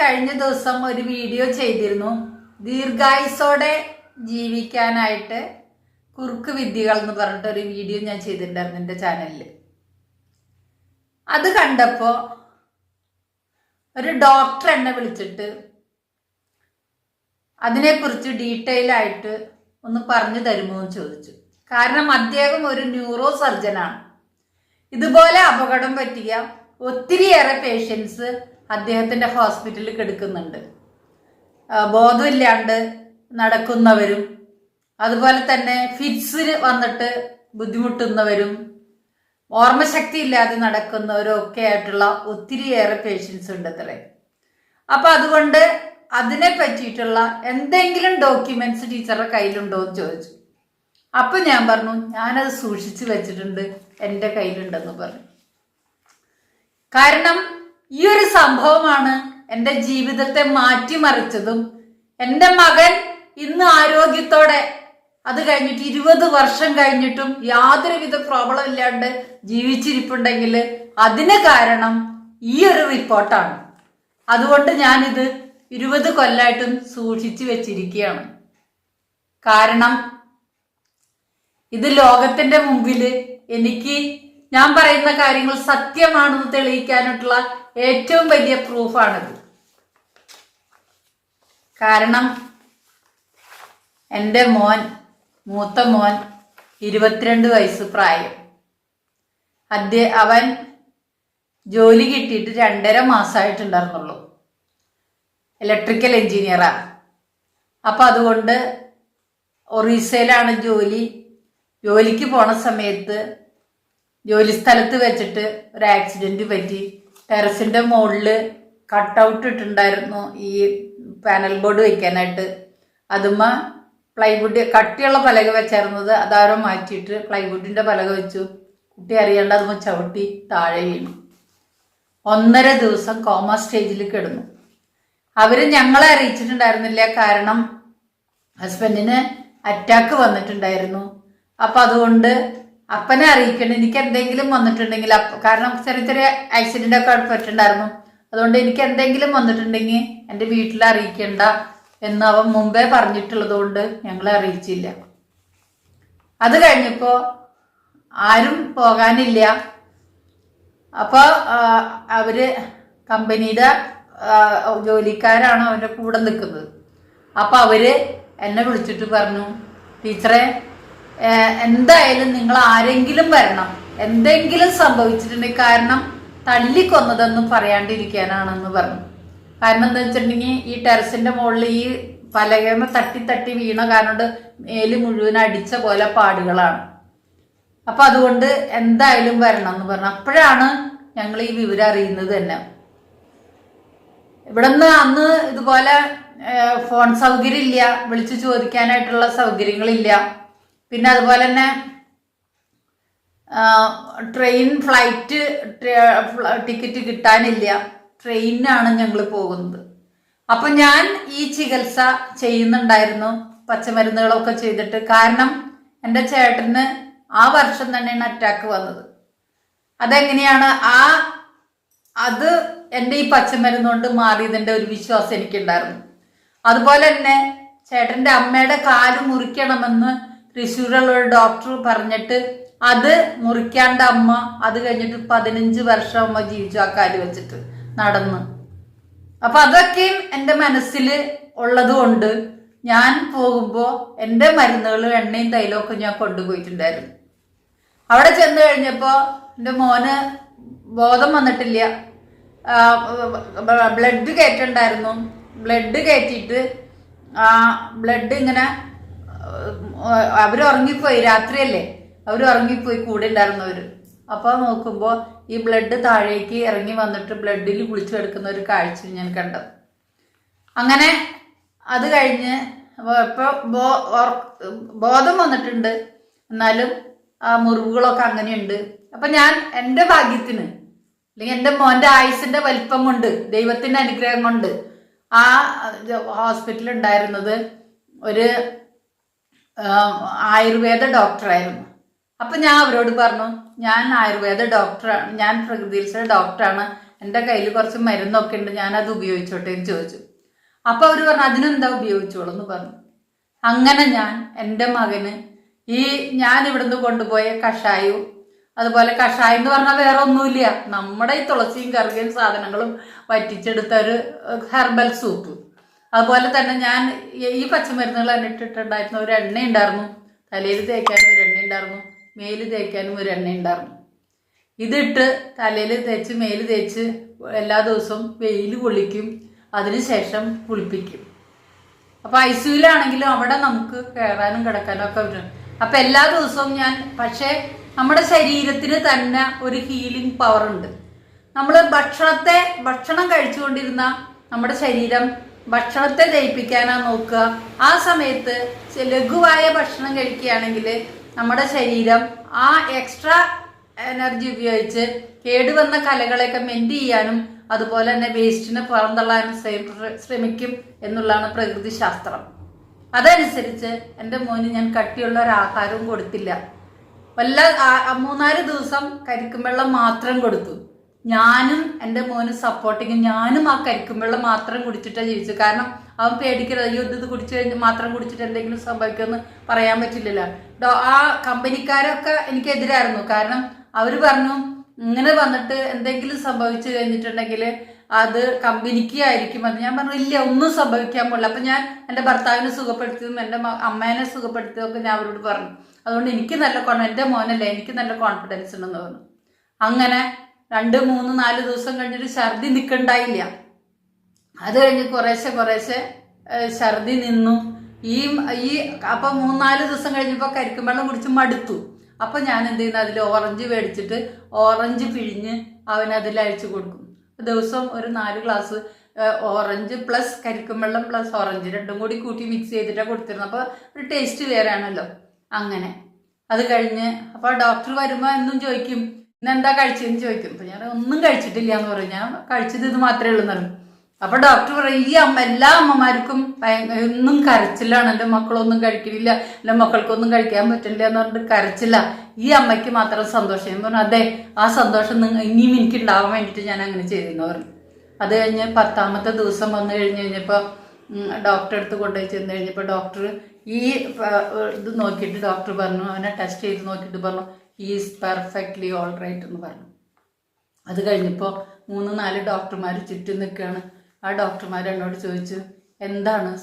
കഴിഞ്ഞ ദിവസം ഒരു വീഡിയോ ചെയ്തിരുന്നു. ദീർഘായുസോടെ ജീവിക്കാനായിട്ട് കുറുക്ക് വിദ്യകൾ എന്ന് പറഞ്ഞിട്ട് ഒരു വീഡിയോ ഞാൻ ചെയ്തിട്ടുണ്ടായിരുന്നു എന്റെ ചാനലിൽ അത് കണ്ടപ്പോൾ ഒരു ഡോക്ടർ എന്നെ വിളിച്ചിട്ട് അതിനെക്കുറിച്ച് ഡീറ്റെയിൽ ആയിട്ട് ഒന്ന് പറഞ്ഞു തരുമോ എന്ന് ചോദിച്ചു. കാരണം അദ്ദേഹം ഒരു ന്യൂറോ സർജനാണ് ഇതുപോലെ അപകടം പറ്റിയ ഒത്തിരിയേറെ പേഷ്യൻസ് അദ്ദേഹത്തിന്റെ ഹോസ്പിറ്റലിൽ കിടക്കുന്നുണ്ട്. ബോധമില്ലാണ്ട് നടക്കുന്നവരും അതുപോലെ തന്നെ ഫിറ്റ്സിന് വന്നിട്ട് ബുദ്ധിമുട്ടുന്നവരും ഓർമ്മശക്തി ഇല്ലാതെ നടക്കുന്നവരും ഒക്കെ ആയിട്ടുള്ള ഒത്തിരിയേറെ പേഷ്യൻസ് ഉണ്ട് അത്രേ. അപ്പം അതുകൊണ്ട് അതിനെ പറ്റിയിട്ടുള്ള എന്തെങ്കിലും ഡോക്യുമെന്റ്സ് ടീച്ചറുടെ കയ്യിലുണ്ടോ എന്ന് ചോദിച്ചു. അപ്പൊ ഞാൻ പറഞ്ഞു ഞാനത് സൂക്ഷിച്ചു വെച്ചിട്ടുണ്ട് എന്റെ കയ്യിലുണ്ടെന്ന് പറഞ്ഞു. കാരണം ഈ ഒരു സംഭവമാണ് എന്റെ ജീവിതത്തെ മാറ്റിമറിച്ചതും. എന്റെ മകൻ ഇന്ന് ആരോഗ്യത്തോടെ അത് കഴിഞ്ഞിട്ട് ഇരുപത് വർഷം കഴിഞ്ഞിട്ടും യാതൊരുവിധ പ്രോബ്ലം ഇല്ലാണ്ട് ജീവിച്ചിരിപ്പുണ്ടെങ്കിൽ അതിന് കാരണം ഈ ഒരു റിപ്പോർട്ടാണ്. അതുകൊണ്ട് ഞാനിത് ഇരുപത് കൊല്ലായിട്ടും സൂക്ഷിച്ചു വെച്ചിരിക്കുകയാണ്. കാരണം ഇത് ലോകത്തിന്റെ മുമ്പിൽ എനിക്ക് ഞാൻ പറയുന്ന കാര്യങ്ങൾ സത്യമാണെന്ന് തെളിയിക്കാനായിട്ടുള്ള ഏറ്റവും വലിയ പ്രൂഫാണിത്. കാരണം എന്റെ മോൻ മൂത്ത മോൻ ഇരുപത്തിരണ്ട് വയസ്സ് പ്രായം. അദ്ദേ അവൻ ജോലി കിട്ടിയിട്ട് രണ്ടര മാസമായിട്ടുണ്ടായിരുന്നുള്ളൂ ഇലക്ട്രിക്കൽ എൻജിനീയറാണ് അപ്പൊ അതുകൊണ്ട് ഒറീസയിലാണ് ജോലി. ജോലിക്ക് പോണ സമയത്ത് ജോലി സ്ഥലത്ത് വെച്ചിട്ട് ഒരു ആക്സിഡന്റ് പറ്റി. ടെറസിന്റെ കട്ട് ഔട്ട് ഇട്ടിട്ടുണ്ടായിരുന്നു ഈ പാനൽ ബോർഡ് വെക്കാനായിട്ട്. അതുമ്മ പ്ലൈവുഡ് കട്ടിയുള്ള പലക വെച്ചായിരുന്നത്. അതാരോ മാറ്റിയിട്ട് പ്ലൈവുഡിന്റെ പലക വെച്ചു. കുട്ടി അറിയാണ്ട് അതുമ്മ ചവിട്ടി താഴെ വീണു. ഒന്നര ദിവസം കോമ സ്റ്റേജിൽ കിടന്നു. അവർ ഞങ്ങളെ അറിയിച്ചിട്ടുണ്ടായിരുന്നില്ല. കാരണം ഹസ്ബൻഡിന് അറ്റാക്ക് വന്നിട്ടുണ്ടായിരുന്നു. അപ്പം അതുകൊണ്ട് അപ്പനെ അറിയിക്കണം എനിക്ക് എന്തെങ്കിലും വന്നിട്ടുണ്ടെങ്കിൽ കാരണം ചെറിയ ചെറിയ ആക്സിഡന്റ് ഒക്കെ പറ്റുണ്ടായിരുന്നു അതുകൊണ്ട് എനിക്ക് എന്തെങ്കിലും വന്നിട്ടുണ്ടെങ്കിൽ എന്റെ വീട്ടിൽ അറിയിക്കണ്ട എന്ന് അവൻ മുമ്പേ പറഞ്ഞിട്ടുള്ളത് കൊണ്ട് ഞങ്ങളെ അറിയിച്ചില്ല. അത് കഴിഞ്ഞപ്പോ ആരും പോകാനില്ല. അപ്പൊ ആ, അവർ കമ്പനിയുടെ ജോലിക്കാരാണ് അവന്റെ കൂടെ നിൽക്കുന്നത്. അപ്പൊ അവർ എന്നെ വിളിച്ചിട്ട് പറഞ്ഞു ടീച്ചറെ എന്തായാലും നിങ്ങൾ ആരെങ്കിലും വരണം. എന്തെങ്കിലും സംഭവിച്ചിട്ടുണ്ടെങ്കിൽ കാരണം തല്ലിക്കൊന്നതൊന്നും പറയാണ്ടിരിക്കാനാണെന്ന് പറഞ്ഞു. കാരണം എന്താ വെച്ചിട്ടുണ്ടെങ്കിൽ ഈ ടെറസിന്റെ മുകളിൽ ഈ പലകമ തട്ടി തട്ടി വീണ കാരണം മേൽ മുഴുവൻ അടിച്ച പോലെ പാടുകളാണ്. അപ്പൊ അതുകൊണ്ട് എന്തായാലും വരണം എന്ന് പറഞ്ഞു. അപ്പോഴാണ് ഞങ്ങൾ ഈ വിവരം അറിയുന്നത് തന്നെ. ഇവിടുന്ന് അന്ന് ഇതുപോലെ ഫോൺ സൗകര്യം ഇല്ല വിളിച്ചു ചോദിക്കാനായിട്ടുള്ള സൗകര്യങ്ങളില്ല. പിന്നെ അതുപോലെ തന്നെ ട്രെയിൻ ഫ്ലൈറ്റ് ടിക്കറ്റ് കിട്ടാനില്ല. ട്രെയിനിനാണ് ഞങ്ങൾ പോകുന്നത്. അപ്പൊ ഞാൻ ഈ ചികിത്സ ചെയ്യുന്നുണ്ടായിരുന്നു. പച്ചമരുന്നുകളൊക്കെ ചെയ്തിട്ട്. കാരണം എന്റെ ചേട്ടന് ആ വർഷം തന്നെയാണ് അറ്റാക്ക് വന്നത്. അതെങ്ങനെയാണ്? ആ അത് എന്റെ ഈ പച്ചമരുന്ന് കൊണ്ട് മാറിയതിന്റെ ഒരു വിശ്വാസം എനിക്കുണ്ടായിരുന്നു. അതുപോലെ തന്നെ ചേട്ടന്റെ അമ്മയുടെ കാൽ മുറിക്കണമെന്ന് തൃശ്ശൂരുള്ള ഒരു ഡോക്ടർ പറഞ്ഞിട്ട് അത് മുറിക്കാണ്ട് അമ്മ അത് കഴിഞ്ഞിട്ട് പതിനഞ്ച് വർഷം അമ്മ ജീവിച്ചു ആ കാൽ വെച്ചിട്ട് നടന്ന്. അപ്പൊ അതൊക്കെയും എന്റെ മനസ്സിൽ ഉള്ളത് കൊണ്ട് ഞാൻ പോകുമ്പോൾ എന്റെ മരുന്നുകളും എണ്ണയും തൈലവും ഒക്കെ ഞാൻ കൊണ്ടുപോയിട്ടുണ്ടായിരുന്നു. അവിടെ ചെന്ന് കഴിഞ്ഞപ്പോൾ എന്റെ മോന് ബോധം വന്നിട്ടില്ല. ബ്ലഡ് കയറ്റുണ്ടായിരുന്നു. ബ്ലഡ് കയറ്റിയിട്ട് ബ്ലഡ് ഇങ്ങനെ അവർ ഉറങ്ങിപ്പോയി രാത്രിയല്ലേ? അവർ ഉറങ്ങിപ്പോയി കൂടെ ഉണ്ടായിരുന്നവര്. അപ്പൊ നോക്കുമ്പോൾ ഈ ബ്ലഡ് താഴേക്ക് ഇറങ്ങി വന്നിട്ട് ബ്ലഡിൽ കുളിച്ചു കിടക്കുന്ന ഒരു കാഴ്ച ഞാൻ കണ്ടത് അങ്ങനെ അത് കഴിഞ്ഞ് ഇപ്പോൾ ബോ ബോധം വന്നിട്ടുണ്ട്. എന്നാലും ആ മുറിവുകളൊക്കെ അങ്ങനെയുണ്ട്. അപ്പൊ ഞാൻ എന്റെ ഭാഗ്യത്തിന് അല്ലെങ്കിൽ എന്റെ മോന്റെ ആയുസിന്റെ വലിപ്പം കൊണ്ട് ദൈവത്തിന്റെ അനുഗ്രഹം കൊണ്ട് ആ ഹോസ്പിറ്റലിൽ ഉണ്ടായിരുന്നത് ഒരു ആയുർവേദ ഡോക്ടറായിരുന്നു. അപ്പൊ ഞാൻ അവരോട് പറഞ്ഞു ഞാൻ ആയുർവേദ ഡോക്ടറാണ് ഞാൻ പ്രകൃതി ചികിത്സയുടെ ഡോക്ടറാണ്. എന്റെ കയ്യിൽ കുറച്ച് മരുന്നൊക്കെ ഉണ്ട് ഞാൻ അത് ഉപയോഗിച്ചോട്ടെ എന്ന് ചോദിച്ചു. അപ്പോൾ അവർ പറഞ്ഞു അതിനെന്താ ഉപയോഗിച്ചോളൂ? എന്ന് പറഞ്ഞു. അങ്ങനെ ഞാൻ എന്റെ മകന് ഈ ഞാൻ ഇവിടുന്ന് കൊണ്ടുപോയ കഷായവും അതുപോലെ കഷായം എന്ന് പറഞ്ഞാൽ വേറെ ഒന്നുമില്ല. നമ്മുടെ ഈ തുളസിയും കറുകയും സാധനങ്ങളും വറ്റിച്ചെടുത്ത ഒരു ഹെർബൽ സൂപ്പ്. അതുപോലെ തന്നെ ഞാൻ ഈ പച്ചമരുന്നുകൾ തന്നെ ഇട്ടിട്ടുണ്ടായിരുന്ന ഒരു എണ്ണ ഉണ്ടായിരുന്നു തലയിൽ തേക്കാനും ഒരു എണ്ണ ഉണ്ടായിരുന്നു മേൽ തേക്കാനും ഒരു എണ്ണ ഉണ്ടായിരുന്നു ഇതിട്ട് തലയിൽ തേച്ച് മേൽ തേച്ച് എല്ലാ ദിവസവും വെയിൽ കൊള്ളിക്കും. അതിനുശേഷം കുളിപ്പിക്കും. അപ്പോൾ ഐ സിയുലാണെങ്കിലും അവിടെ നമുക്ക് കയറാനും കിടക്കാനും ഒക്കെ പറ്റും. അപ്പം എല്ലാ ദിവസവും ഞാൻ പക്ഷേ നമ്മുടെ ശരീരത്തിന് തന്നെ ഒരു ഹീലിംഗ് പവർ ഉണ്ട്. നമ്മൾ ഭക്ഷണത്തെ ഭക്ഷണം കഴിച്ചുകൊണ്ടിരുന്ന നമ്മുടെ ശരീരം ഭക്ഷണത്തെ ദഹിപ്പിക്കാനാ നോക്കുക. ആ സമയത്ത് ലഘുവായ ഭക്ഷണം കഴിക്കുകയാണെങ്കിൽ നമ്മുടെ ശരീരം ആ എക്സ്ട്രാ എനർജി ഉപയോഗിച്ച് കേടുവന്ന കലകളെയൊക്കെ മെന്റ് ചെയ്യാനും അതുപോലെ തന്നെ വേസ്റ്റിനെ പുറന്തള്ളാനും ശ്രമിക്കും എന്നുള്ളതാണ് പ്രകൃതി ശാസ്ത്രം അതനുസരിച്ച് എന്റെ മോന് ഞാൻ കട്ടിയുള്ള ഒരു ആഹാരവും കൊടുത്തില്ല. വല്ല മൂന്നാൽ ദിവസം കരിക്കും വെള്ളം മാത്രം കൊടുത്തു. ഞാനും എന്റെ മോന് സപ്പോർട്ടിങ് ഞാനും ആ കരിക്കും വെള്ളം മാത്രം കുടിച്ചിട്ടാണ് ജീവിച്ചു കാരണം അവൻ പേടിക്കരുത് അയ്യോ ഇത് കുടിച്ചു കഴിഞ്ഞ് മാത്രം കുടിച്ചിട്ട് എന്തെങ്കിലും സംഭവിക്കുമെന്ന് പറയാൻ പറ്റില്ലല്ലോ. ആ കമ്പനിക്കാരൊക്കെ എനിക്കെതിരായിരുന്നു. കാരണം അവർ പറഞ്ഞു ഇങ്ങനെ വന്നിട്ട് എന്തെങ്കിലും സംഭവിച്ചു കഴിഞ്ഞിട്ടുണ്ടെങ്കിൽ അത് കമ്പനിക്ക് ആയിരിക്കും. അത് ഞാൻ പറഞ്ഞു ഇല്ല ഒന്നും സംഭവിക്കാൻ പോകില്ല അപ്പൊ ഞാൻ എന്റെ ഭർത്താവിനെ സുഖപ്പെടുത്തിയതും എന്റെ അമ്മേനെ സുഖപ്പെടുത്തിയതും ഒക്കെ ഞാൻ അവരോട് പറഞ്ഞു. അതുകൊണ്ട് എനിക്ക് നല്ല കോൺ എന്റെ മോനല്ലേ എനിക്ക് നല്ല കോൺഫിഡൻസ് ഉണ്ടെന്ന് പറഞ്ഞു. അങ്ങനെ രണ്ട് മൂന്ന് നാല് ദിവസം കഴിഞ്ഞിട്ട് ഛർദി നിൽക്കണ്ടായില്ല അത് കഴിഞ്ഞ് കുറേശ്ശെ കുറേശ്ശെ ഛർദി നിന്നു. ഈ ഈ അപ്പൊ മൂന്നാൽ ദിവസം കഴിഞ്ഞപ്പോൾ കരിക്കും വെള്ളം കുടിച്ച് മടുത്തു. അപ്പൊ ഞാൻ എന്ത് ചെയ്യുന്നു അതിൽ ഓറഞ്ച് മേടിച്ചിട്ട് ഓറഞ്ച് പിഴിഞ്ഞ് അവൻ അതിൽ അഴിച്ചു കൊടുക്കും. ദിവസം ഒരു നാല് ഗ്ലാസ് ഓറഞ്ച് പ്ലസ് കരിക്കും വെള്ളം പ്ലസ് ഓറഞ്ച് രണ്ടും കൂടി കൂട്ടി മിക്സ് ചെയ്തിട്ടാണ് കൊടുത്തിരുന്നത് അപ്പോൾ ഒരു ടേസ്റ്റ് വേറെ ആണല്ലോ അങ്ങനെ. അത് കഴിഞ്ഞ് അപ്പോൾ ഡോക്ടർ വരുമ്പോൾ എന്നും ചോദിക്കും ഇന്നെന്താ കഴിച്ചതെന്ന് ചോദിക്കും. അപ്പം ഞാൻ ഒന്നും കഴിച്ചിട്ടില്ല എന്ന് പറയും. ഞാൻ കഴിച്ചത് ഇത് മാത്രമേ ഉള്ളൂ എന്ന് പറയും. അപ്പൊ ഡോക്ടർ പറയും ഈ അമ്മ എല്ലാ അമ്മമാർക്കും ഒന്നും കരച്ചിലാണ്. എന്റെ മക്കളൊന്നും കഴിക്കുന്നില്ല എന്റെ മക്കൾക്കൊന്നും കഴിക്കാൻ പറ്റില്ല എന്ന് പറഞ്ഞിട്ട് കരച്ചില്ല. ഈ അമ്മയ്ക്ക് മാത്രം സന്തോഷം. എന്ന് പറഞ്ഞു അതെ ആ സന്തോഷം ഇനിയും എനിക്ക് ഉണ്ടാവാൻ വേണ്ടിയിട്ട് ഞാൻ അങ്ങനെ ചെയ്തെന്ന് പറഞ്ഞു. അത് കഴിഞ്ഞ് പത്താമത്തെ ദിവസം വന്നു കഴിഞ്ഞ് കഴിഞ്ഞപ്പോൾ ഡോക്ടറെ അടുത്ത് കൊണ്ടുപോയി ചെന്ന് കഴിഞ്ഞപ്പോൾ ഡോക്ടർ ഈ ഇത് നോക്കിയിട്ട് ഡോക്ടർ പറഞ്ഞു അവനെ ടെസ്റ്റ് ചെയ്ത് നോക്കിയിട്ട് പറഞ്ഞു ഈസ് പെർഫെക്റ്റ്ലി ഓൾ റൈറ്റ് എന്ന് പറഞ്ഞു. അത് കഴിഞ്ഞപ്പോൾ മൂന്ന് നാല് ഡോക്ടർമാർ ചുറ്റും നിൽക്കുകയാണ്. ആ ഡോക്ടർമാർ എന്നോട് ചോദിച്ചു എന്താണ്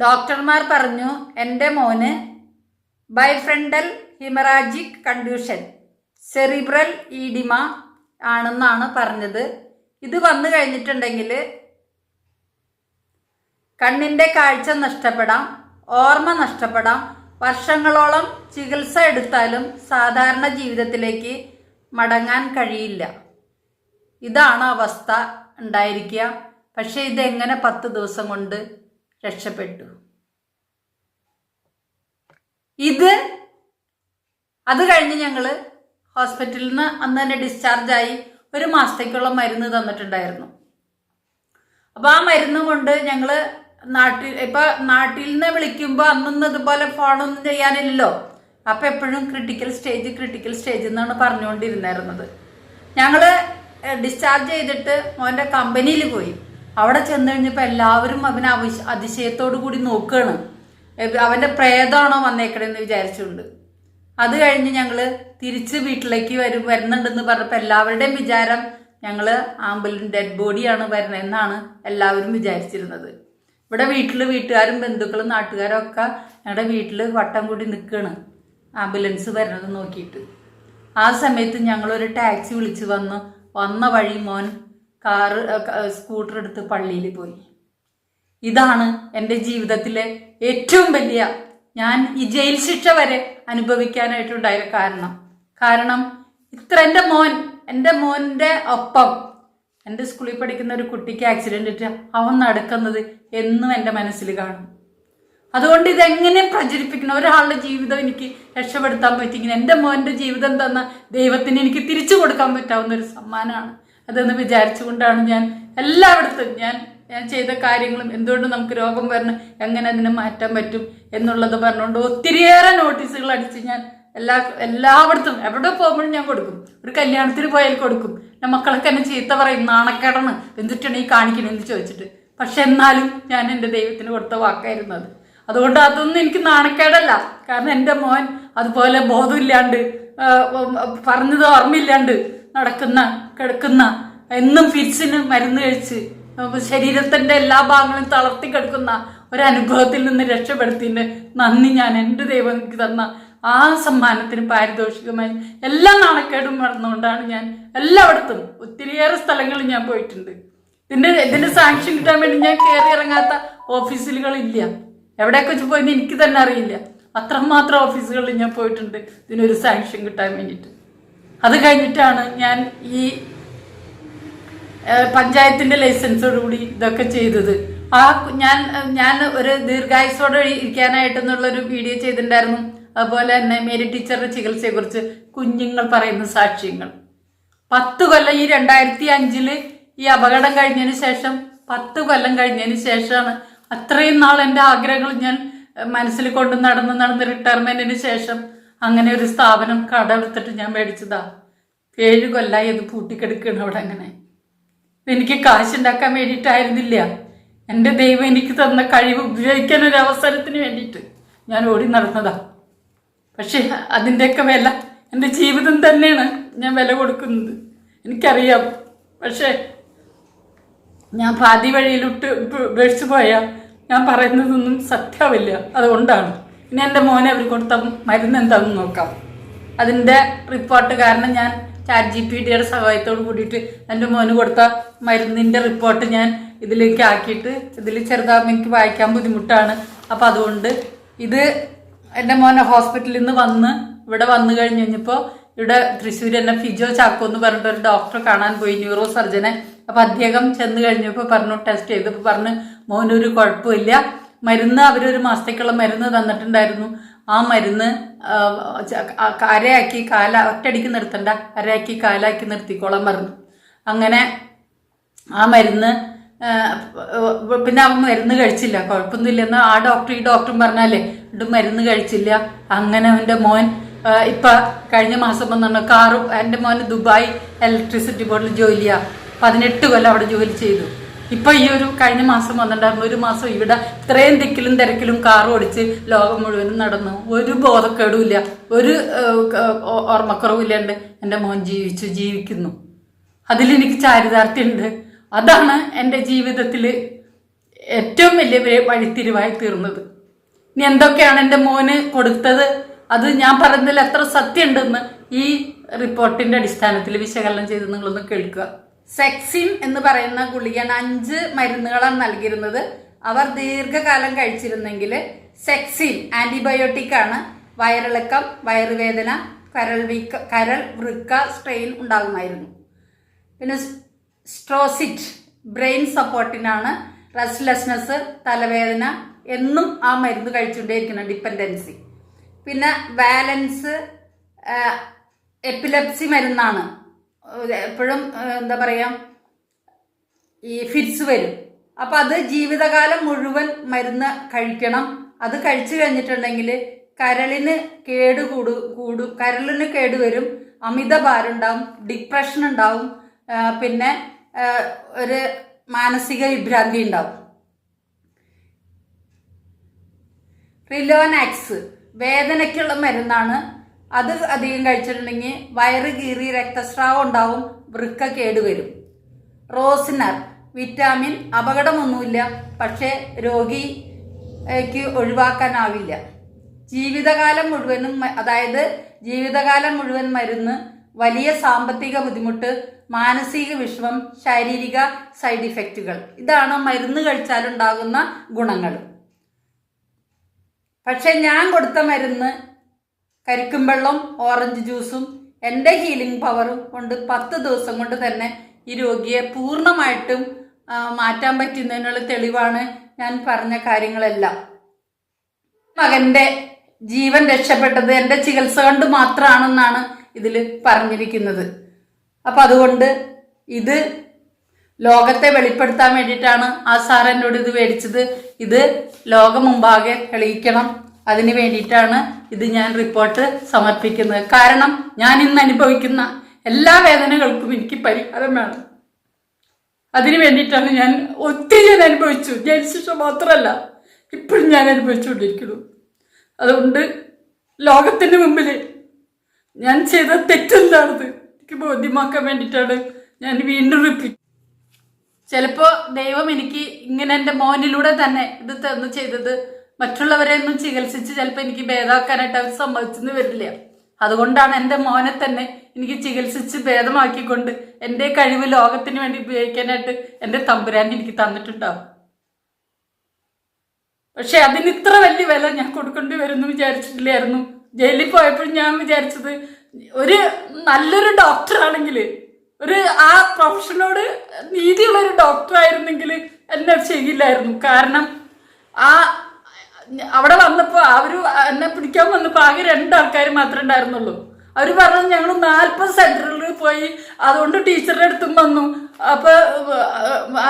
ഡോക്ടർമാർ പറഞ്ഞു എന്റെ മോന് ബൈഫ്രണ്ടൽ ഹിമറാജിക് കൺഡ്യൂഷൻ സെറിബ്രൽ ഈഡിമ ആണെന്നാണ് പറഞ്ഞത്. ഇത് വന്നു കഴിഞ്ഞിട്ടുണ്ടെങ്കിൽ കണ്ണിന്റെ കാഴ്ച നഷ്ടപ്പെടാം ഓർമ്മ നഷ്ടപ്പെടാം വർഷങ്ങളോളം ചികിത്സ എടുത്താലും സാധാരണ ജീവിതത്തിലേക്ക് മടങ്ങാൻ കഴിയില്ല. ഇതാണ് അവസ്ഥ ഉണ്ടായിരിക്കുക. പക്ഷെ ഇതെങ്ങനെ പത്ത് ദിവസം കൊണ്ട് രക്ഷപ്പെട്ടു? ഇത് അത് കഴിഞ്ഞ് ഞങ്ങൾ ഹോസ്പിറ്റലിൽ നിന്ന് അന്ന് തന്നെ ഡിസ്ചാർജായി ഒരു മാസത്തേക്കുള്ള മരുന്ന് തന്നിട്ടുണ്ടായിരുന്നു. അപ്പോൾ ആ മരുന്ന് കൊണ്ട് ഞങ്ങൾ നാട്ടിൽ ഇപ്പൊ നാട്ടിൽ നിന്ന് വിളിക്കുമ്പോൾ അന്നൊന്നും ഇതുപോലെ ഫോണൊന്നും ചെയ്യാനില്ലല്ലോ. അപ്പൊ എപ്പോഴും ക്രിട്ടിക്കൽ സ്റ്റേജ് ക്രിട്ടിക്കൽ സ്റ്റേജ് എന്നാണ് പറഞ്ഞുകൊണ്ടിരുന്നായിരുന്നത് ഞങ്ങൾ ഡിസ്ചാർജ് ചെയ്തിട്ട് മോന്റെ കമ്പനിയിൽ പോയി. അവിടെ ചെന്ന് കഴിഞ്ഞപ്പോൾ എല്ലാവരും അവനെ അവിശ അതിശയത്തോടു കൂടി നോക്കുകയാണ് അവന്റെ പ്രേതമാണോ വന്നേക്കണെന്ന് വിചാരിച്ചുകൊണ്ട് അത് കഴിഞ്ഞ് ഞങ്ങൾ തിരിച്ച് വീട്ടിലേക്ക് വരും വരുന്നുണ്ടെന്ന് പറഞ്ഞപ്പോൾ എല്ലാവരുടെയും വിചാരം ഞങ്ങൾ ആംബുലൻസ് ഡെഡ് ബോഡിയാണ് വരുന്നതെന്നാണ് എല്ലാവരും വിചാരിച്ചിരുന്നത്. ഇവിടെ വീട്ടിൽ വീട്ടുകാരും ബന്ധുക്കളും നാട്ടുകാരും ഒക്കെ ഞങ്ങളുടെ വീട്ടിൽ വട്ടം കൂടി നിൽക്കുകയാണ് ആംബുലൻസ് വരണത് നോക്കിയിട്ട്. ആ സമയത്ത് ഞങ്ങളൊരു ടാക്സി വിളിച്ച് വന്ന് വന്ന വഴി മോൻ കാറ് സ്കൂട്ടർ എടുത്ത് പള്ളിയിൽ പോയി. ഇതാണ് എന്റെ ജീവിതത്തിലെ ഏറ്റവും വലിയ ഞാൻ ഈ ജയിൽ ശിക്ഷ വരെ അനുഭവിക്കാനായിട്ടുണ്ടായ കാരണം. കാരണം ഇത്ര എന്റെ മോൻ എന്റെ മോന്റെ ഒപ്പം എന്റെ സ്കൂളിൽ പഠിക്കുന്ന ഒരു കുട്ടിക്ക് ആക്സിഡന്റ് ഇട്ട് അവൻ നടക്കുന്നത് എന്നും എന്റെ മനസ്സിൽ കാണും. അതുകൊണ്ട് ഇതെങ്ങനെ പ്രചരിപ്പിക്കണം? ഒരാളുടെ ജീവിതം എനിക്ക് രക്ഷപ്പെടുത്താൻ പറ്റിങ്ങനെ എന്റെ മോന്റെ ജീവിതം തന്ന ദൈവത്തിന് എനിക്ക് തിരിച്ചു കൊടുക്കാൻ പറ്റാവുന്ന ഒരു സമ്മാനമാണ്. അതെന്ന് വിചാരിച്ചുകൊണ്ടാണ് ഞാൻ എല്ലായിടത്തും ഞാൻ ഞാൻ ചെയ്ത കാര്യങ്ങളും എന്തുകൊണ്ട് നമുക്ക് രോഗം വരണം എങ്ങനെ അതിനെ മാറ്റാൻ പറ്റും എന്നുള്ളത് പറഞ്ഞുകൊണ്ട് ഒത്തിരിയേറെ നോട്ടീസുകൾ അടിച്ച് ഞാൻ എല്ലാ എല്ലായിടത്തും എവിടെ പോകുമ്പോഴും ഞാൻ കൊടുക്കും. ഒരു കല്യാണത്തിന് പോയാൽ കൊടുക്കും. എന്റെ മക്കളൊക്കെ എന്നെ ചീത്ത പറയും നാണക്കേടാണ്. എന്തിട്ടാണ് ഈ കാണിക്കണമെന്ന് ചോദിച്ചിട്ട്. പക്ഷെ എന്നാലും ഞാൻ എന്റെ ദൈവത്തിന് കൊടുത്ത വാക്കായിരുന്നു അത്. അതുകൊണ്ട് അതൊന്നും എനിക്ക് നാണക്കേടല്ല. കാരണം എന്റെ മോൻ അതുപോലെ ബോധമില്ലാണ്ട് പറഞ്ഞത് ഓർമ്മയില്ലാണ്ട് നടക്കുന്ന കിടക്കുന്ന എന്നും ഫിറ്റ്സിന് മരുന്ന് കഴിച്ച് ശരീരത്തിന്റെ എല്ലാ ഭാഗങ്ങളും തളർത്തി കിടക്കുന്ന ഒരനുഭവത്തിൽ നിന്ന് രക്ഷപ്പെടുത്തിന്റെ നന്ദി ഞാൻ എന്റെ ദൈവം എനിക്ക് തന്ന ആ സമ്മാനത്തിന് പാരിതോഷികമായി എല്ലാ നാണക്കേടും മറന്നുകൊണ്ടാണ് ഞാൻ എല്ലായിടത്തും ഒത്തിരിയേറെ സ്ഥലങ്ങളിൽ ഞാൻ പോയിട്ടുണ്ട്. ഇതിന്റെ ഇതിന്റെ സാങ്ഷൻ കിട്ടാൻ വേണ്ടി ഞാൻ കയറി ഇറങ്ങാത്ത ഓഫീസുകളില്ല. എവിടെയൊക്കെ വെച്ച് പോയെന്ന് എനിക്ക് തന്നെ അറിയില്ല. അത്രമാത്രം ഓഫീസുകളിൽ ഞാൻ പോയിട്ടുണ്ട്. ഇതിനൊരു സാങ്ഷൻ കിട്ടാൻ വേണ്ടിയിട്ട്. അത് കഴിഞ്ഞിട്ടാണ് ഞാൻ ഈ പഞ്ചായത്തിന്റെ ലൈസൻസോടുകൂടി ഇതൊക്കെ ചെയ്തത്. ആ ഞാൻ ഞാൻ ഒരു ദീർഘായുസോടെ ഇരിക്കാനായിട്ടെന്നുള്ളൊരു വീഡിയോ ചെയ്തിട്ടുണ്ടായിരുന്നു. അതുപോലെ തന്നെ മേരി ടീച്ചറുടെ ചികിത്സയെക്കുറിച്ച് കുഞ്ഞുങ്ങൾ പറയുന്ന സാക്ഷ്യങ്ങൾ. പത്ത് കൊല്ലം ഈ രണ്ടായിരത്തി അഞ്ചിൽ ഈ അപകടം കഴിഞ്ഞതിന് ശേഷം പത്ത് കൊല്ലം കഴിഞ്ഞതിന് ശേഷമാണ് അത്രയും നാൾ എന്റെ ആഗ്രഹങ്ങൾ ഞാൻ മനസ്സിൽ കൊണ്ട് നടന്ന് നടന്ന് റിട്ടയർമെന്റിന് ശേഷം അങ്ങനെ ഒരു സ്ഥാപനം കടമെടുത്തിട്ട് ഞാൻ മേടിച്ചതാ. ഏഴ് കൊല്ലായി അത് പൂട്ടിക്കെടുക്കണം അവിടെ അങ്ങനെ. എനിക്ക് കാശുണ്ടാക്കാൻ വേണ്ടിയിട്ടായിരുന്നില്ല. എന്റെ ദൈവം എനിക്ക് തന്ന കഴിവ് ഉപയോഗിക്കാൻ ഒരു അവസരത്തിന് വേണ്ടിയിട്ട് ഞാൻ ഓടി നടന്നതാ. പക്ഷേ അതിന്റെയൊക്കെ വില എന്റെ ജീവിതം തന്നെയാണ് ഞാൻ വില കൊടുക്കുന്നത്. എനിക്കറിയാം. പക്ഷേ ഞാൻ പാതി വഴിയിലിട്ട് ഉപേക്ഷിച്ച് പോയാൽ ഞാൻ പറയുന്നതൊന്നും സത്യാവില്ല അതുകൊണ്ടാണ്. ഇനി എന്റെ മോനെ അവർ കൊടുത്ത മരുന്ന് എന്താണെന്ന് നോക്കാം. അതിന്റെ റിപ്പോർട്ട് കാരണം ഞാൻ ചാറ്റ് ജി പി ഡിയുടെ സഹായത്തോട് കൂടിയിട്ട് എന്റെ മോന് കൊടുത്ത മരുന്നിന്റെ റിപ്പോർട്ട് ഞാൻ ഇതിലേക്ക് ആക്കിയിട്ട് ഇതിൽ ചെറുതാകുമ്പോൾ എനിക്ക് വായിക്കാൻ ബുദ്ധിമുട്ടാണ്. അപ്പം അതുകൊണ്ട് ഇത് എന്റെ മോനെ ഹോസ്പിറ്റലിൽ നിന്ന് വന്ന് ഇവിടെ വന്നു കഴിഞ്ഞ്. കഴിഞ്ഞപ്പോൾ ഇവിടെ തൃശ്ശൂർ എന്നെ ഫിജോ ചാക്കോ എന്ന് പറഞ്ഞിട്ട് ഒരു ഡോക്ടറെ കാണാൻ പോയി ന്യൂറോ സർജനെ. അപ്പൊ അദ്ദേഹം ചെന്ന് കഴിഞ്ഞപ്പോൾ പറഞ്ഞു ടെസ്റ്റ് ചെയ്തപ്പോൾ പറഞ്ഞു മോനൊരു കുഴപ്പമില്ല. മരുന്ന് അവരൊരു മാസത്തേക്കുള്ള മരുന്ന് തന്നിട്ടുണ്ടായിരുന്നു. ആ മരുന്ന് അരയാക്കി കാല ഒറ്റടിക്ക് നിർത്തണ്ട. അരയാക്കി കാലാക്കി നിർത്തിക്കോളാൻ പറഞ്ഞു. അങ്ങനെ ആ മരുന്ന് പിന്നെ അവൻ മരുന്ന് കഴിച്ചില്ല. കുഴപ്പമൊന്നുമില്ലെന്ന് ആ ഡോക്ടർ ഈ ഡോക്ടറും പറഞ്ഞാലേ ഇത് മരുന്ന് കഴിച്ചില്ല. അങ്ങനെ അവന്റെ മോൻ ഇപ്പം കഴിഞ്ഞ മാസം വന്നു കാറ് എന്റെ മോന് ദുബായ് ഇലക്ട്രിസിറ്റി ബോർഡിൽ ജോലിയാ പതിനെട്ട് കൊല്ലം അവിടെ ജോലി ചെയ്തു. ഇപ്പൊ ഈ ഒരു കഴിഞ്ഞ മാസം വന്നിട്ടുണ്ടായിരുന്നു. ഒരു മാസം ഇവിടെ ഇത്രയും തിക്കിലും തിരക്കിലും കാർ ഓടിച്ച് ലോകം മുഴുവനും നടന്നു. ഒരു ബോധക്കേടുമില്ല ഒരു ഓർമ്മക്കുറവില്ലാണ്ട് എന്റെ മോൻ ജീവിച്ചു ജീവിക്കുന്നു. അതിലെനിക്ക് ചാരിതാർത്ഥ്യമുണ്ട് അതാണ് എന്റെ ജീവിതത്തിൽ ഏറ്റവും വലിയ വഴിത്തിരിവായി തീർന്നത്. ഇനി എന്തൊക്കെയാണ് എന്റെ മോന് കൊടുത്തത്? അത് ഞാൻ പറഞ്ഞതിൽ എത്ര സത്യമുണ്ടെന്ന് ഈ റിപ്പോർട്ടിന്റെ അടിസ്ഥാനത്തിൽ വിശകലനം ചെയ്ത് നിങ്ങളൊന്ന് കേൾക്കുക. സെക്സിൻ എന്ന് പറയുന്ന ഗുളികയാണ് അഞ്ച് മരുന്നുകളാണ് നൽകിയിരുന്നത്. അവർ ദീർഘകാലം കഴിച്ചിരുന്നെങ്കിൽ സെക്സിൻ ആന്റിബയോട്ടിക് ആണ്. വയറിളക്കം വയറുവേദന കരൾ വീക്ക കരൾ വൃക്ക സ്ട്രെയിൻ ഉണ്ടാകുമായിരുന്നു. പിന്നെ സ്ട്രോസിറ്റ് ബ്രെയിൻ സപ്പോർട്ടിനാണ് റെസ്റ്റ്ലെസ്നെസ് തലവേദന എന്നും ആ മരുന്ന് കഴിച്ചുകൊണ്ടേയിരിക്കണം ഡിപ്പെൻഡൻസി പിന്നെ വാലൻസ് എപ്പിലെപ്സി മരുന്നാണ്. എപ്പോഴും എന്താ പറയുക ഈ ഫിറ്റ്സ് വരും. അപ്പം അത് ജീവിതകാലം മുഴുവൻ മരുന്ന് കഴിക്കണം. അത് കഴിച്ചു കഴിഞ്ഞിട്ടുണ്ടെങ്കിൽ കരളിന് കേട് കൂടു കൂടും കരളിന് കേട് വരും. അമിതഭാരം ഉണ്ടാവും ഡിപ്രഷൻ ഉണ്ടാവും പിന്നെ ഒരു മാനസിക വിഭ്രാന്തി ഉണ്ടാവും. റിലോനാക്സ് വേദനയ്ക്കുള്ള മരുന്നാണ്. അത് അധികം കഴിച്ചിട്ടുണ്ടെങ്കിൽ വയറ് കീറി രക്തസ്രാവം ഉണ്ടാവും. വൃക്ക കേടുവരും. റോസിനർ. വിറ്റാമിൻ അപകടമൊന്നുമില്ല. പക്ഷേ രോഗിക്ക് ഒഴിവാക്കാനാവില്ല. ജീവിതകാലം മുഴുവനും അതായത് ജീവിതകാലം മുഴുവൻ മരുന്ന് വലിയ സാമ്പത്തിക ബുദ്ധിമുട്ട് മാനസിക വിഷമം ശാരീരിക സൈഡ് ഇഫക്റ്റുകൾ. ഇതാണ് മരുന്ന് കഴിച്ചാലുണ്ടാകുന്ന ഗുണങ്ങൾ. പക്ഷെ ഞാൻ കൊടുത്ത മരുന്ന് കരിക്കും വെള്ളം ഓറഞ്ച് ജ്യൂസും എന്റെ ഹീലിംഗ് പവറും കൊണ്ട് പത്ത് ദിവസം കൊണ്ട് തന്നെ ഈ രോഗിയെ പൂർണമായിട്ടും മാറ്റാൻ പറ്റുന്നതിനുള്ള തെളിവാണ് ഞാൻ പറഞ്ഞ കാര്യങ്ങളെല്ലാം. മകന്റെ ജീവൻ രക്ഷപ്പെട്ടത് എന്റെ ചികിത്സ കൊണ്ട് മാത്രമാണെന്നാണ് ഇതിൽ പറഞ്ഞിരിക്കുന്നത്. അപ്പൊ അതുകൊണ്ട് ഇത് ലോകത്തെ വെളിപ്പെടുത്താൻ വേണ്ടിയിട്ടാണ് ആ സാർ എന്നോട് ഇത് മേടിച്ചത്. ഇത് ലോകം മുമ്പാകെ തെളിയിക്കണം. അതിന് വേണ്ടിയിട്ടാണ് ഇത് ഞാൻ റിപ്പോർട്ട് സമർപ്പിക്കുന്നത്. കാരണം ഞാൻ ഇന്ന് അനുഭവിക്കുന്ന എല്ലാ വേദനകൾക്കും എനിക്ക് പരിഹാരം വേണം. അതിന് വേണ്ടിയിട്ടാണ് ഞാൻ ഒത്തിരി ഞാൻ അനുഭവിച്ചു. ജയിൽ മാത്രമല്ല ഇപ്പോഴും ഞാൻ അനുഭവിച്ചുകൊണ്ടിരിക്കുന്നു. അതുകൊണ്ട് ലോകത്തിന് മുമ്പിൽ ഞാൻ ചെയ്ത തെറ്റെന്താണത്? എനിക്ക് ബോധ്യമാക്കാൻ വേണ്ടിയിട്ടാണ് ഞാൻ വീണ്ടും റിപ്പീറ്റ് ചിലപ്പോൾ ദൈവം എനിക്ക് ഇങ്ങനെ എന്റെ മോനിലൂടെ തന്നെ ഇത് തന്നു ചെയ്തത് മറ്റുള്ളവരെ ഒന്നും ചികിത്സിച്ച് ചിലപ്പോൾ എനിക്ക് ഭേദമാക്കാനായിട്ട് അവർ സമ്മതിച്ചെന്ന് വരില്ല. അതുകൊണ്ടാണ് എന്റെ മോനെ തന്നെ എനിക്ക് ചികിത്സിച്ച് ഭേദമാക്കിക്കൊണ്ട് എന്റെ കഴിവ് ലോകത്തിന് വേണ്ടി ഉപയോഗിക്കാനായിട്ട് എന്റെ തമ്പുരാൻ എനിക്ക് തന്നിട്ടുണ്ടാവും. പക്ഷെ അതിന് ഇത്ര വലിയ വില ഞാൻ കൊടുക്കേണ്ടി വരുമെന്ന് വിചാരിച്ചിട്ടില്ലായിരുന്നു. ജയിലിൽ പോയപ്പോഴും ഞാൻ വിചാരിച്ചത് ഒരു നല്ലൊരു ഡോക്ടർ ആണെങ്കിൽ ഒരു ആ പ്രൊഫഷനോട് നീതിയുള്ള ഒരു ഡോക്ടർ ആയിരുന്നെങ്കിൽ എന്നെ ചെയ്യില്ലായിരുന്നു. കാരണം ആ അവിടെ വന്നപ്പോൾ അവർ എന്നെ പിടിക്കാൻ വന്നപ്പോൾ ആകെ രണ്ടാൾക്കാർ മാത്രമേ ഉണ്ടായിരുന്നുള്ളൂ. അവർ പറഞ്ഞു ഞങ്ങൾ നാൽപ്പത് സെന്ററിൽ പോയി അതുകൊണ്ട് ടീച്ചറുടെ അടുത്തും വന്നു. അപ്പോൾ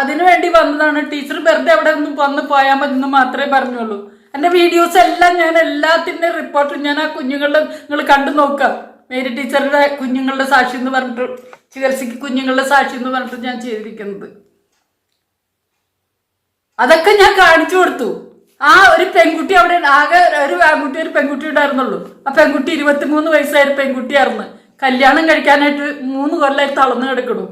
അതിനു വേണ്ടി വന്നതാണ്. ടീച്ചർ വെറുതെ അവിടെ ഒന്ന് വന്ന് പോയാൽ മതി എന്ന് മാത്രമേ പറഞ്ഞുള്ളൂ. എന്റെ വീഡിയോസ് എല്ലാം ഞാൻ എല്ലാത്തിന്റെ റിപ്പോർട്ടും ഞാൻ ആ കുഞ്ഞുങ്ങളുടെ നിങ്ങൾ കണ്ടു നോക്കാം മേരി ടീച്ചറുടെ കുഞ്ഞുങ്ങളുടെ സാക്ഷി എന്ന് പറഞ്ഞിട്ട്. ചികിത്സയ്ക്ക് കുഞ്ഞുങ്ങളുടെ സാക്ഷി എന്ന് പറഞ്ഞിട്ട് ഞാൻ ചെയ്തിരിക്കുന്നത്. അതൊക്കെ ഞാൻ കാണിച്ചു കൊടുത്തു. ആ ഒരു പെൺകുട്ടി അവിടെ ആകെ ഒരു ആൺകുട്ടി ഒരു പെൺകുട്ടി ഉണ്ടായിരുന്നുള്ളൂ. ആ പെൺകുട്ടി ഇരുപത്തിമൂന്ന് വയസ്സായ ഒരു പെൺകുട്ടിയായിരുന്നു. കല്യാണം കഴിക്കാനായിട്ട് മൂന്ന് കൊല്ലമായി തളർന്നു കിടക്കണു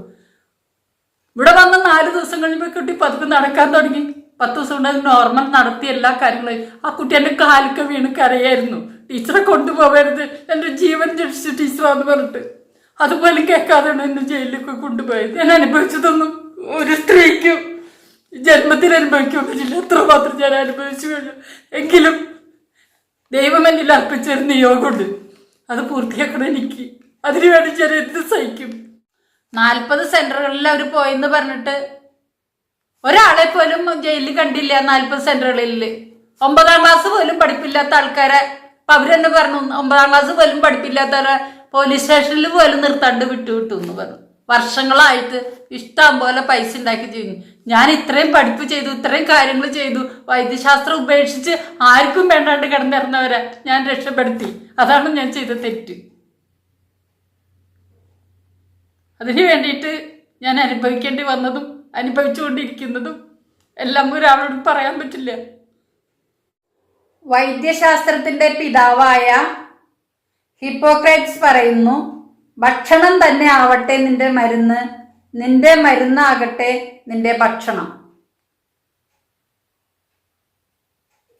ഇവിടെ വന്ന നാല് ദിവസം കഴിയുമ്പോൾ കുട്ടി പതുക്കെ നടക്കാൻ തുടങ്ങി. പത്ത് ദിവസം കൊണ്ട് നോർമൽ നടത്തി എല്ലാ കാര്യങ്ങളും. ആ കുട്ടി എന്റെ കാലൊക്കെ വീണ് കരയായിരുന്നു. ടീച്ചറെ കൊണ്ടുപോകരുത്. എന്റെ ജീവൻ രക്ഷിച്ച ടീച്ചറാന്ന് പറഞ്ഞിട്ട്. അതുപോലും കേൾക്കാതെയാണ് എന്നെ ജയിലിലൊക്കെ കൊണ്ടുപോയത്. ഞാൻ അനുഭവിച്ചതൊന്നും ഒരു സ്ത്രീക്കും ജന്മത്തിൽ അനുഭവിക്കാൻ പറ്റില്ല. എത്രമാത്രം ഞാൻ അനുഭവിച്ചു കഴിഞ്ഞു. എങ്കിലും ദൈവം എന്നിൽ അർപ്പിച്ചൊരു നിയോഗമുണ്ട്. അത് പൂർത്തിയാക്കണം എനിക്ക്. അതിനു വേണ്ടി ഞാൻ എന്ത് സഹിക്കും? നാൽപ്പത് സെന്ററുകളിൽ അവർ പോയെന്ന് പറഞ്ഞിട്ട് ഒരാളെ പോലും ജയിലിൽ കണ്ടില്ല നാൽപ്പത് സെന്ററുകളിൽ ഒമ്പതാം ക്ലാസ് പോലും പഠിപ്പില്ലാത്ത ആൾക്കാരെ. അവരെന്നെ പറഞ്ഞു ഒമ്പതാം ക്ലാസ് പോലും പഠിപ്പില്ലാത്തവരെ പോലീസ് സ്റ്റേഷനിൽ പോലും നിർത്താണ്ട് വിട്ടു എന്ന് പറഞ്ഞു. വർഷങ്ങളായിട്ട് ഇഷ്ടം പോലെ പൈസ ഉണ്ടാക്കി ചെയ്യുന്നു ഞാൻ ഇത്രയും പഠിപ്പ് ചെയ്തു ഇത്രയും കാര്യങ്ങൾ ചെയ്തു. വൈദ്യശാസ്ത്രം ഉപേക്ഷിച്ച് ആർക്കും വേണ്ടാണ്ട് കിടന്നിരുന്നവരെ ഞാൻ രക്ഷപ്പെടുത്തി. അതാണ് ഞാൻ ചെയ്ത തെറ്റ്. അതിനു വേണ്ടിയിട്ട് ഞാൻ അനുഭവിക്കേണ്ടി വന്നതും അനുഭവിച്ചുകൊണ്ടിരിക്കുന്നതും എല്ലാം ഒരാളോട് പറയാൻ പറ്റില്ല. വൈദ്യശാസ്ത്രത്തിന്റെ പിതാവായ ഹിപ്പോക്രൈറ്റ്സ് പറയുന്നു ഭക്ഷണം തന്നെ ആവട്ടെ നിന്റെ മരുന്ന് നിന്റെ മരുന്നാകട്ടെ നിന്റെ ഭക്ഷണം.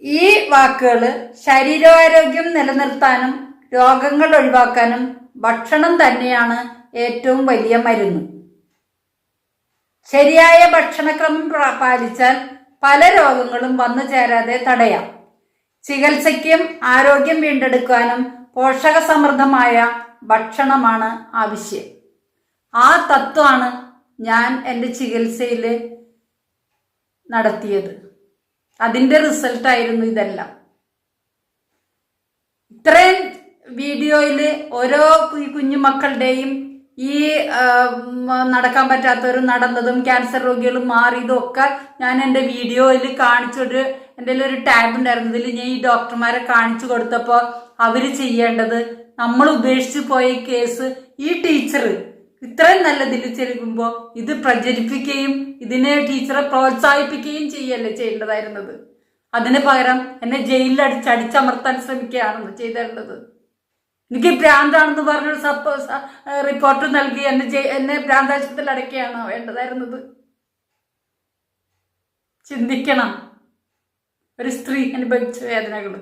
ഈ വാക്കുകൾ ശരീരാരോഗ്യം നിലനിർത്താനും രോഗങ്ങൾ ഒഴിവാക്കാനും ഭക്ഷണം തന്നെയാണ് ഏറ്റവും വലിയ മരുന്ന്. ശരിയായ ഭക്ഷണക്രമം പാലിച്ചാൽ പല രോഗങ്ങളും വന്നു ചേരാതെ തടയാം. ചികിത്സയ്ക്കും ആരോഗ്യം വീണ്ടെടുക്കാനും പോഷകസമൃദ്ധമായ ഭക്ഷണമാണ് ആവശ്യം. ആ തത്വമാണ് ഞാൻ എന്റെ ചികിത്സയിൽ നടത്തിയത്. അതിന്റെ റിസൾട്ടായിരുന്നു ഇതെല്ലാം. ഇത്രയും വീഡിയോയിൽ ഓരോ കുഞ്ഞുമക്കളുടെയും ഈ നടക്കാൻ പറ്റാത്തവരും നടന്നതും ക്യാൻസർ രോഗികളും മാറിയതും ഒക്കെ ഞാൻ എന്റെ വീഡിയോയിൽ കാണിച്ചൊരു എന്റെ ഒരു ടാബ് ഉണ്ടായിരുന്നു. ഇതിൽ ഞാൻ ഈ ഡോക്ടർമാരെ കാണിച്ചു കൊടുത്തപ്പോൾ അവർ ചെയ്യേണ്ടത് നമ്മൾ ഉപേക്ഷിച്ച് പോയ കേസ് ഈ ടീച്ചർ ഇത്രയും നല്ല ചെല്ലുമ്പോൾ ഇത് പ്രചരിപ്പിക്കുകയും ഇതിനെ ടീച്ചറെ പ്രോത്സാഹിപ്പിക്കുകയും ചെയ്യല്ലേ ചെയ്യേണ്ടതായിരുന്നത്? അതിന് പകരം എന്നെ ജയിലിൽ അടിച്ച് അടിച്ചമർത്താൻ ശ്രമിക്കുകയാണെന്ന് ചെയ്തേണ്ടത് എനിക്ക് ഭ്രാന്താണെന്ന് പറഞ്ഞൊരു സപ്പോസ് റിപ്പോർട്ട് നൽകി എന്നെ എന്നെ ഭ്രാന്താശുപത്രിയിൽ അടയ്ക്കുകയാണോ വേണ്ടതായിരുന്നത്. ചിന്തിക്കണം. ഒരു സ്ത്രീ അനുഭവിച്ച വേദനകൾ